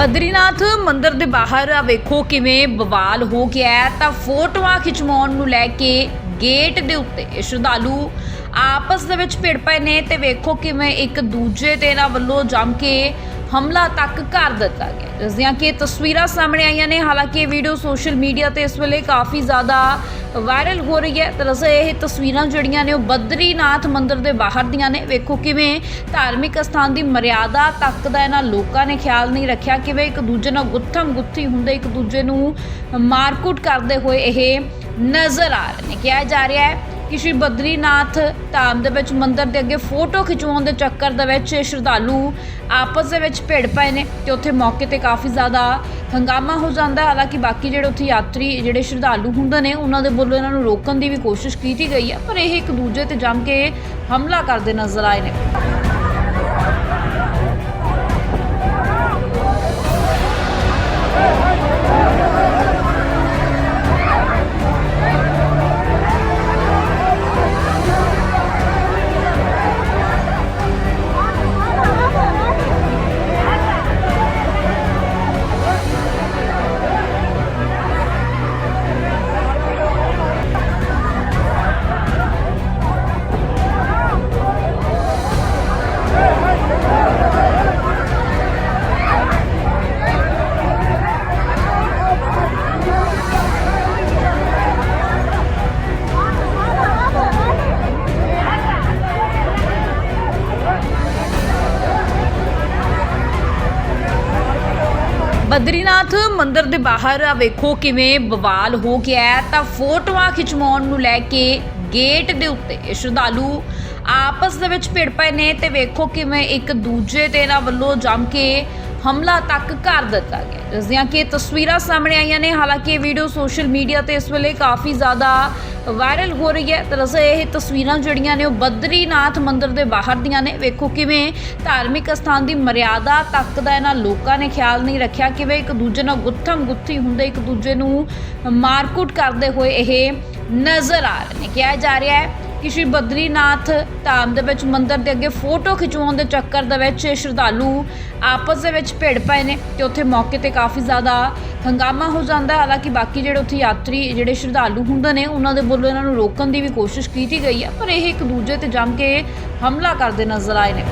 ਬਦਰੀਨਾਥ ਮੰਦਿਰ ਦੇ ਬਾਹਰ ਆ, ਵੇਖੋ ਕਿਵੇਂ ਬਵਾਲ ਹੋ ਗਿਆ ਹੈ। ਤਾਂ ਫੋਟੋਆਂ ਖਿਚਵਾਉਣ ਨੂੰ ਲੈ ਕੇ ਗੇਟ ਦੇ ਉੱਤੇ ਸ਼ਰਧਾਲੂ ਆਪਸ ਦੇ ਵਿੱਚ ਭਿੜ ਪਏ ਨੇ ਤੇ ਵੇਖੋ ਕਿਵੇਂ ਇੱਕ ਦੂਜੇ ਦੇ ਇਹਨਾਂ ਵੱਲੋਂ ਜੰਮ ਕੇ ਹਮਲਾ ਤੱਕ ਕਰ ਦਿੱਤਾ ਗਿਆ। ਜਿਸ ਦੀਆਂ ਕਿ ਤਸਵੀਰਾਂ ਸਾਹਮਣੇ ਆਈਆਂ ਨੇ, ਹਾਲਾਂਕਿ ਇਹ ਵੀਡੀਓ ਸੋਸ਼ਲ ਮੀਡੀਆ ਤੇ ਇਸ ਵੇਲੇ ਕਾਫੀ ਜ਼ਿਆਦਾ ਵਾਇਰਲ ਹੋ ਰਹੀ ਹੈ। ਦਰਅਸਲ ਇਹ ਤਸਵੀਰਾਂ ਜਿਹੜੀਆਂ ਨੇ ਉਹ ਬਦਰੀਨਾਥ ਮੰਦਿਰ ਦੇ ਬਾਹਰ ਦੀਆਂ ਨੇ। ਵੇਖੋ ਕਿਵੇਂ ਧਾਰਮਿਕ ਸਥਾਨ ਦੀ ਮਰਿਆਦਾ ਤੱਕ ਦਾ ਇਹਨਾਂ ਲੋਕਾਂ ਨੇ ਖਿਆਲ ਨਹੀਂ ਰੱਖਿਆ, ਕਿਵੇਂ ਇੱਕ ਦੂਜੇ ਨਾਲ ਗੁੱਥਮ ਗੁੱਥੀ ਹੁੰਦੇ ਇੱਕ ਦੂਜੇ ਨੂੰ ਮਾਰਕੁੱਟ ਕਰਦੇ ਹੋਏ ਇਹ ਨਜ਼ਰ ਆ ਰਹੇ ਨੇ। ਕਿਹਾ ਜਾ ਰਿਹਾ ਹੈ ਕਿ ਸ਼੍ਰੀ ਬਦਰੀਨਾਥ ਧਾਮ ਦੇ ਵਿੱਚ ਮੰਦਿਰ ਦੇ ਅੱਗੇ ਫੋਟੋ ਖਿਚਵਾਉਣ ਦੇ ਚੱਕਰ ਦੇ ਵਿੱਚ ਸ਼ਰਧਾਲੂ ਆਪਸ ਦੇ ਵਿੱਚ ਭਿੜ ਪਏ ਨੇ ਤੇ ਉੱਥੇ ਮੌਕੇ ਤੇ ਕਾਫੀ ਜ਼ਿਆਦਾ ਹੰਗਾਮਾ ਹੋ ਜਾਂਦਾ ਹਾਲਾਂਕਿ ਬਾਕੀ ਜਿਹੜੇ ਉੱਥੇ ਯਾਤਰੀ, ਜਿਹੜੇ ਸ਼ਰਧਾਲੂ ਹੁੰਦੇ ਨੇ, ਉਹਨਾਂ ਦੇ ਵੱਲੋਂ ਇਹਨਾਂ ਨੂੰ ਰੋਕਣ ਦੀ ਵੀ ਕੋਸ਼ਿਸ਼ ਕੀਤੀ ਗਈ ਹੈ, ਪਰ ਇਹ ਇੱਕ ਦੂਜੇ ਤੇ ਜੰਮ ਕੇ ਹਮਲਾ ਕਰਦੇ ਨਜ਼ਰ ਆਏ ਨੇ। ਬਦਰੀਨਾਥ ਮੰਦਿਰ ਦੇ ਬਾਹਰ ਆ, ਵੇਖੋ ਕਿਵੇਂ ਬਵਾਲ ਹੋ ਗਿਆ ਹੈ। ਤਾਂ ਫੋਟੋਆਂ ਖਿਚਵਾਉਣ ਨੂੰ ਲੈ ਕੇ ਗੇਟ ਦੇ ਉੱਤੇ ਸ਼ਰਧਾਲੂ ਆਪਸ ਦੇ ਵਿੱਚ ਭਿੜ ਪਏ ਨੇ ਤੇ ਵੇਖੋ ਕਿਵੇਂ ਇੱਕ ਦੂਜੇ ਤੇ ਇਹਨਾਂ ਵੱਲੋਂ ਜੰਮ ਕੇ ਹਮਲਾ ਤੱਕ ਕਰ ਦਿੱਤਾ ਗਿਆ। ਜਿਸ ਦੀਆਂ ਕਿ ਤਸਵੀਰਾਂ ਸਾਹਮਣੇ ਆਈਆਂ ਨੇ, ਹਾਲਾਂਕਿ ਇਹ ਵੀਡੀਓ ਸੋਸ਼ਲ ਮੀਡੀਆ ਤੇ ਇਸ ਵੇਲੇ ਕਾਫੀ ਜ਼ਿਆਦਾ ਵਾਇਰਲ ਹੋ ਰਹੀ ਹੈ। ਦਰਅਸਲ ਇਹ ਤਸਵੀਰਾਂ ਜਿਹੜੀਆਂ ਨੇ ਉਹ ਬਦਰੀਨਾਥ ਮੰਦਿਰ ਦੇ ਬਾਹਰ ਦੀਆਂ ਨੇ। ਵੇਖੋ ਕਿਵੇਂ ਧਾਰਮਿਕ ਸਥਾਨ ਦੀ ਮਰਿਆਦਾ ਤੱਕ ਦਾ ਇਹਨਾਂ ਲੋਕਾਂ ਨੇ ਖਿਆਲ ਨਹੀਂ ਰੱਖਿਆ, ਕਿਵੇਂ ਇੱਕ ਦੂਜੇ ਨਾਲ ਗੁੱਥਮ ਗੁੱਥੀ ਹੁੰਦੇ ਇੱਕ ਦੂਜੇ ਨੂੰ ਮਾਰਕੁੱਟ ਕਰਦੇ ਹੋਏ ਇਹ ਨਜ਼ਰ ਆ ਰਹੇ ਨੇ। ਕਿਹਾ ਜਾ ਰਿਹਾ ਹੈ ਕਿ ਸ਼੍ਰੀ ਬਦਰੀਨਾਥ ਧਾਮ ਦੇ ਵਿੱਚ ਮੰਦਰ ਦੇ ਅੱਗੇ ਫੋਟੋ ਖਿਚਵਾਉਣ ਦੇ ਚੱਕਰ ਦੇ ਵਿੱਚ ਸ਼ਰਧਾਲੂ ਆਪਸ ਦੇ ਵਿੱਚ ਭਿੜ ਪਏ ਨੇ ਤੇ ਉੱਥੇ ਮੌਕੇ ਤੇ ਕਾਫੀ ਜ਼ਿਆਦਾ ਹੰਗਾਮਾ ਹੋ ਜਾਂਦਾ ਹੈ। ਹਾਲਾਂਕਿ ਬਾਕੀ ਜਿਹੜੇ ਉੱਥੇ ਯਾਤਰੀ, ਜਿਹੜੇ ਸ਼ਰਧਾਲੂ ਹੁੰਦੇ ਨੇ, ਉਹਨਾਂ ਦੇ ਵੱਲੋਂ ਇਹਨਾਂ ਨੂੰ ਰੋਕਣ ਦੀ ਵੀ ਕੋਸ਼ਿਸ਼ ਕੀਤੀ ਗਈ ਹੈ, ਪਰ ਇਹ ਇੱਕ ਦੂਜੇ ਤੇ ਜੰਮ ਕੇ ਹਮਲਾ ਕਰਦੇ ਨਜ਼ਰ ਆਏ ਨੇ।